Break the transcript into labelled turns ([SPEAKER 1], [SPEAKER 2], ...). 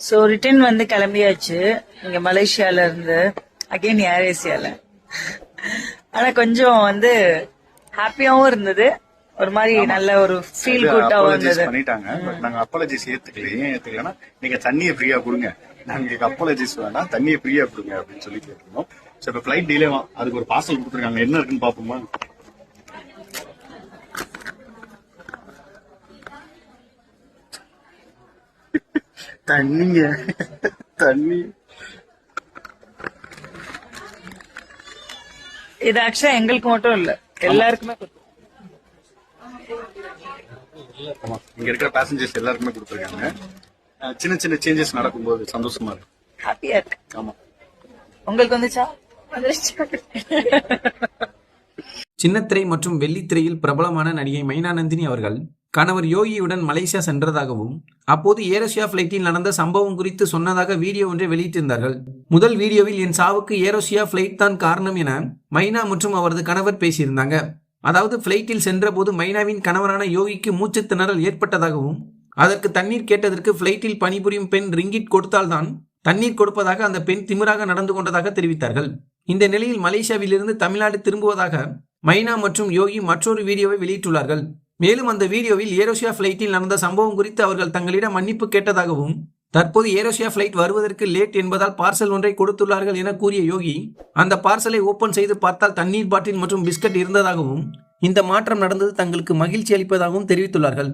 [SPEAKER 1] So return வந்து கிளம்பியாச்சு. இங்க மலேசியால இருந்து அகைன் ஏர் ஏசியால ஆனா கொஞ்சம் வந்து ஹாப்பியாவும் இருந்தது. ஒரு மாதிரி நல்ல ஒரு ஃபீல்
[SPEAKER 2] அப்பாலஜிஸ்
[SPEAKER 1] இருந்தது.
[SPEAKER 2] பண்ணிட்டாங்க. பட் நாங்க அப்பாலஜிஸ் ஏன் ஏத்துக்கலன்னா நீங்க தண்ணியை ஃப்ரீயா கொடுங்க. நாங்க அப்பாலஜிஸ் வேணாம் தண்ணியை ஃப்ரீயா கொடுங்க அப்படின்னு சொல்லி கேட்டிருந்தோம். சோ இப்ப ஃபிளைட் டிலே அதுக்கு ஒரு பார்சல் கொடுத்துருக்காங்க. என்ன இருக்குன்னு பாப்போமா தண்ணிங்க. தண்ணி.
[SPEAKER 1] இது ஆக்சுவலா எங்களுக்கு மட்டும் இல்ல. எல்லாருக்குமே
[SPEAKER 2] இங்க இருக்கிற பேசஞ்சர்ஸ் எல்லாருக்குமே கொடுத்துருக்காங்க. சின்ன சின்ன சேஞ்சஸ் நடக்கும்போது சந்தோஷமா இருக்கு.
[SPEAKER 1] ஹாப்பியா இருக்கு.
[SPEAKER 2] ஆமா.
[SPEAKER 1] உங்களுக்கு வந்துச்சா?
[SPEAKER 3] சின்னத்திரை மற்றும் வெள்ளித்திரையில் பிரபலமான நடிகை மைனாநந்தினி அவர்கள் கணவர் யோகியுடன் மலேசியா சென்றதாகவும் அப்போது ஏரோசியா பிளைட்டில் நடந்த சம்பவம் குறித்து சொன்னதாக வீடியோ ஒன்றை வெளியிட்டிருந்தார்கள். முதல் வீடியோவில் என் சாவுக்கு ஏரோசியா பிளைட் தான் காரணம் என மைனா மற்றும் அவரது கணவர் பேசியிருந்தாங்க. அதாவது பிளைட்டில் சென்றபோது மைனாவின் கணவரான யோகிக்கு மூச்சு திணறல் ஏற்பட்டதாகவும் அதற்கு தண்ணீர் கேட்டதற்கு பிளைட்டில் பணிபுரியும் பெண் ரிங்கிட் கொடுத்தால்தான் தண்ணீர் கொடுப்பதாக அந்த பெண் திமிராக நடந்து கொண்டதாக தெரிவித்தார்கள். இந்த நிலையில் மலேசியாவிலிருந்து தமிழ்நாடு திரும்புவதாக மைனா மற்றும் யோகி மற்றொரு வீடியோவை வெளியிட்டுள்ளார்கள். மேலும் அந்த வீடியோவில் ஏரோசியா பிளைட்டில் நடந்த சம்பவம் குறித்து அவர்கள் தங்களிடம் மன்னிப்பு கேட்டதாகவும் தற்போது ஏரோசியா பிளைட் வருவதற்கு லேட் என்பதால் பார்சல் ஒன்றை கொடுத்துள்ளார்கள் என கூறிய யோகி அந்த பார்சலை ஓபன் செய்து பார்த்தால் தண்ணீர் பாட்டில் மற்றும் பிஸ்கட் இருந்ததாகவும் இந்த மாற்றம் நடந்தது தங்களுக்கு மகிழ்ச்சி அளிப்பதாகவும் தெரிவித்துள்ளார்கள்.